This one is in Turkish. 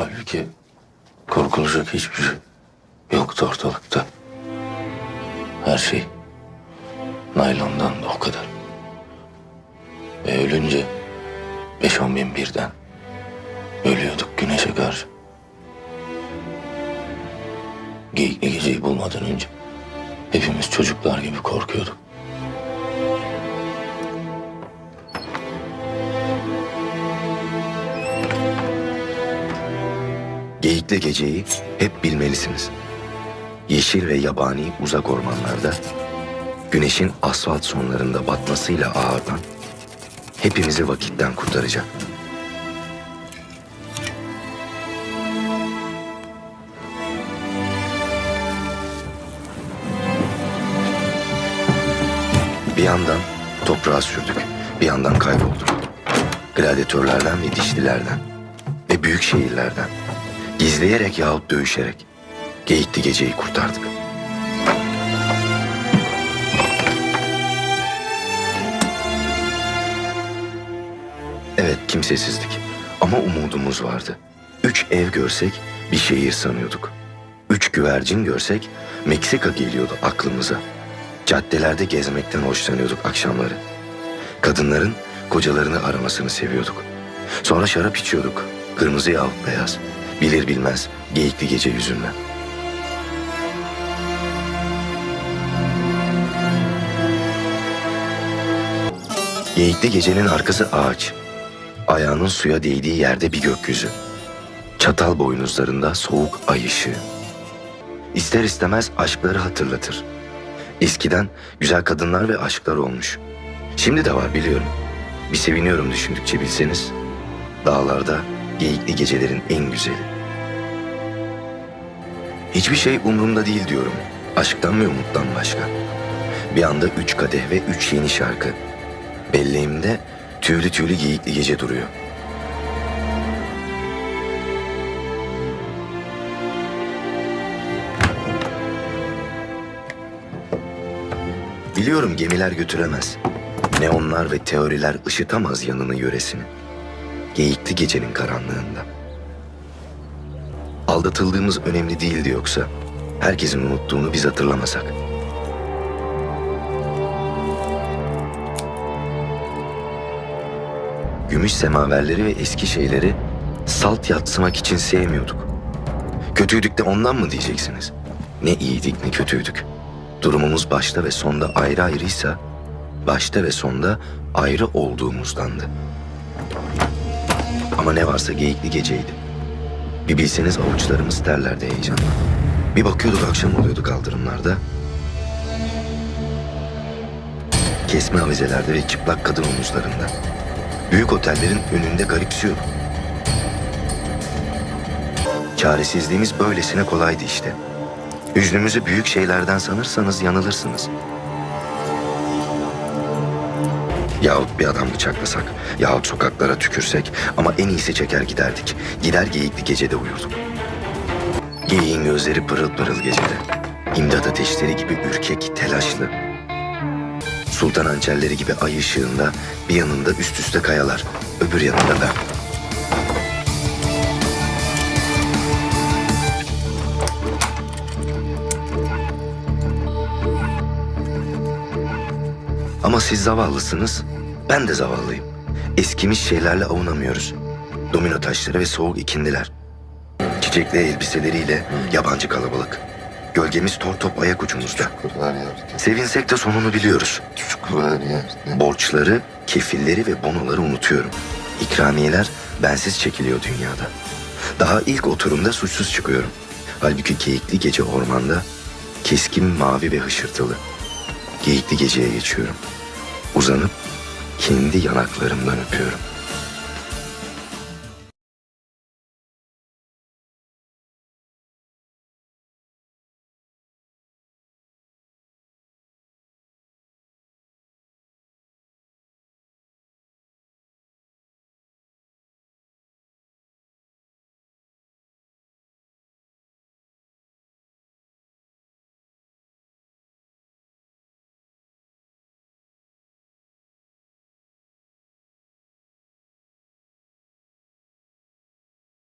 Halbuki korkulacak hiçbir şey yoktu ortalıkta. Her şey naylondan da o kadar. Ve ölünce beş on bin birden ölüyorduk güneşe karşı. Geyikli geceyi bulmadan önce hepimiz çocuklar gibi korkuyorduk. Geyikli geceyi hep bilmelisiniz. Yeşil ve yabani uzak ormanlarda, güneşin asfalt sonlarında batmasıyla ağırdan, hepimizi vakitten kurtaracak. Bir yandan toprağa sürdük, bir yandan kaybolduk. Gladyatörlerden ve dişlilerden ve büyük şehirlerden. Gizleyerek yahut dövüşerek Geyikli geceyi kurtardık. Evet kimsesizdik ama umudumuz vardı. Üç ev görsek bir şehir sanıyorduk. Üç güvercin görsek Meksika geliyordu aklımıza. Caddelerde gezmekten hoşlanıyorduk akşamları. Kadınların kocalarını aramasını seviyorduk. Sonra şarap içiyorduk. Kırmızı yahut beyaz. Bilir bilmez geyikli gece yüzünden. Geyikli gecenin arkası ağaç. Ayağının suya değdiği yerde bir gökyüzü. Çatal boynuzlarında soğuk ay ışığı. İster istemez aşkları hatırlatır. Eskiden güzel kadınlar ve aşklar olmuş. Şimdi de var biliyorum. Bir seviniyorum düşündükçe bilseniz. Dağlarda geyikli gecelerin en güzeli. Hiçbir şey umurumda değil diyorum. Aşktan ve umuttan başka. Bir anda üç kadeh ve üç yeni şarkı. Belleğimde tüylü tüylü geyikli gece duruyor. Biliyorum gemiler götüremez. Neonlar ve teoriler ışıtamaz yanını yöresini. Geyikli gecenin karanlığında. Aldatıldığımız önemli değildi yoksa. Herkesin unuttuğunu biz hatırlamasak. Gümüş semaverleri ve eski şeyleri salt yatsımak için sevmiyorduk. Kötüydük de ondan mı diyeceksiniz? Ne iyiydik ne kötüydük. Durumumuz başta ve sonda ayrı ayrıysa, başta ve sonda ayrı olduğumuzdandı. Ama ne varsa geyikli geceydi. Bir bilseniz avuçlarımız terlerdi heyecanla. Bir bakıyorduk akşam oluyordu kaldırımlarda. Kesme avizelerde ve çıplak kadın omuzlarında. Büyük otellerin önünde garipsiyorduk. Çaresizliğimiz böylesine kolaydı işte. Hüznümüzü büyük şeylerden sanırsanız yanılırsınız. Yahut bir adam bıçaklasak, yahut sokaklara tükürsek ama en iyisi çeker giderdik. Gider geyikli gecede uyurduk. Geyiğin gözleri pırıl pırıl gecede. İmdat ateşleri gibi ürkek, telaşlı. Sultan hançerleri gibi ay ışığında bir yanında üst üste kayalar, öbür yanında ben. Ama siz zavallısınız, ben de zavallıyım. Eskimiş şeylerle avunamıyoruz. Domino taşları ve soğuk ikindiler. Çiçekli elbiseleriyle yabancı kalabalık. Gölgemiz tor top ayak ucumuzda. Sevinsek de sonunu biliyoruz. Borçları, kefilleri ve bonoları unutuyorum. İkramiyeler bensiz çekiliyor dünyada. Daha ilk oturumda suçsuz çıkıyorum. Halbuki keyikli gece ormanda keskin mavi ve hışırtılı. Geyikli geceye geçiyorum. Uzanıp kendi yanaklarımdan öpüyorum.